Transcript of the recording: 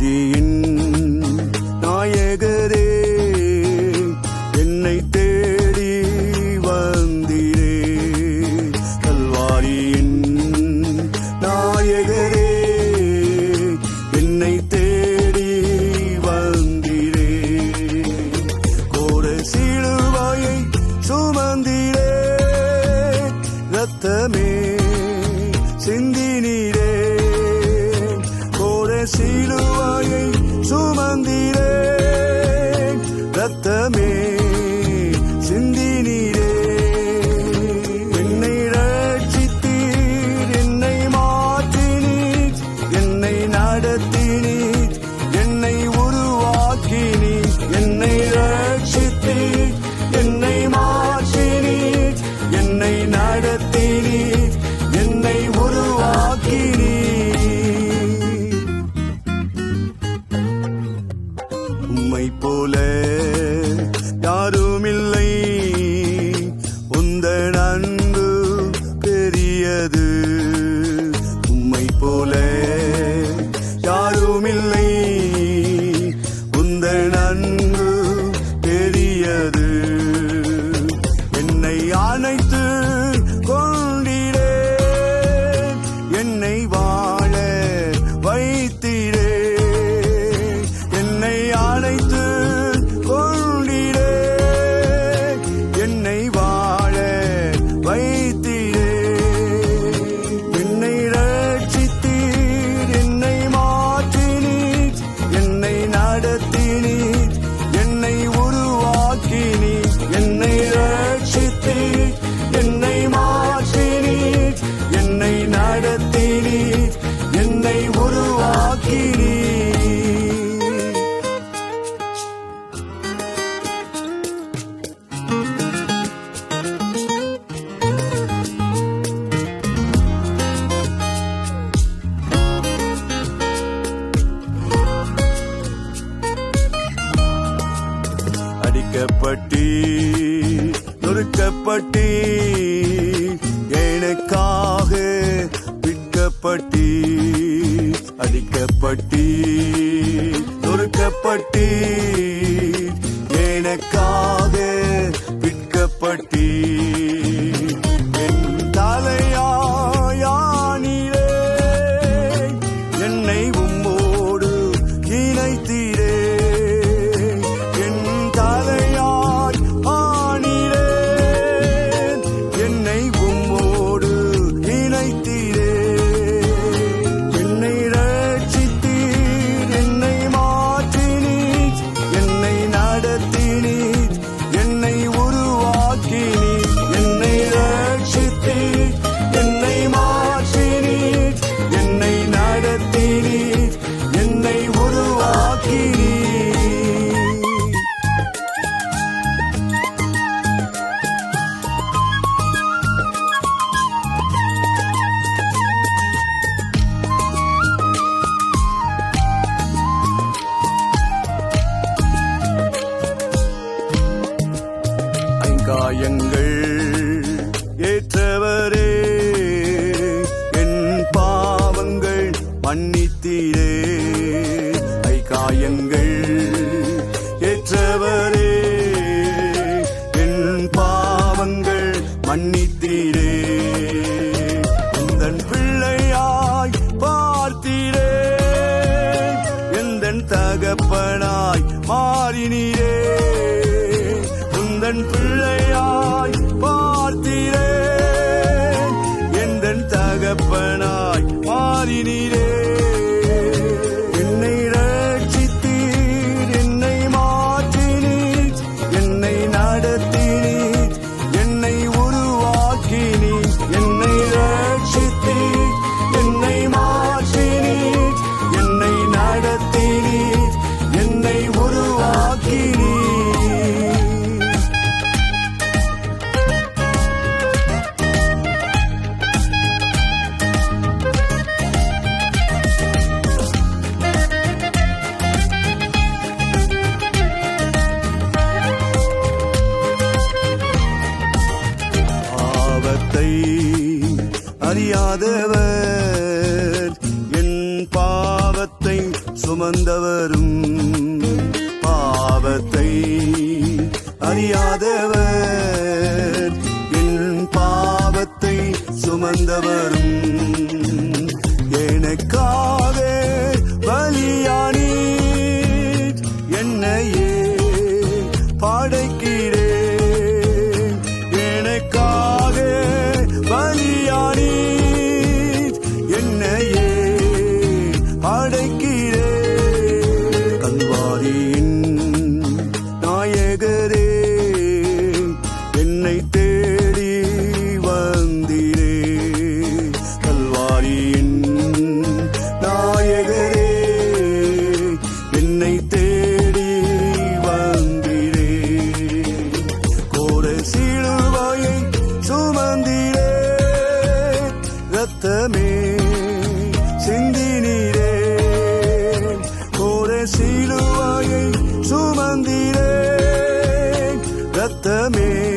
The. the நொறுக்கப்பட்டி நொறுக்கப்பட்டி எனக்காக விற்கப்பட்டி அடிக்கப்பட்டி. நொறுக்கப்பட்டி எனக்காக விற்கப்பட்டி. காயங்கள் ஏற்றவரே. என் பாவங்கள் மன்னித்தீரே. ஐ காயங்கள் ஏற்றவரே. என் பாவங்கள் மன்னித்தீரே. உந்தன் பிள்ளையாய் பார்த்தீரே. எந்தன் தகப்பனாய் மாறினீரே. உந்தன் பிள்ளை அறியாதவர். என் பாவத்தை சுமந்தவரும் பாவத்தை அறியாதவர். என் பாவத்தை சுமந்தவரும் எனக்காக பலியானி என்னையே பாடை சிந்தினீரே. கோரே சீலுவாயை சுமந்திரே. ரத்தமே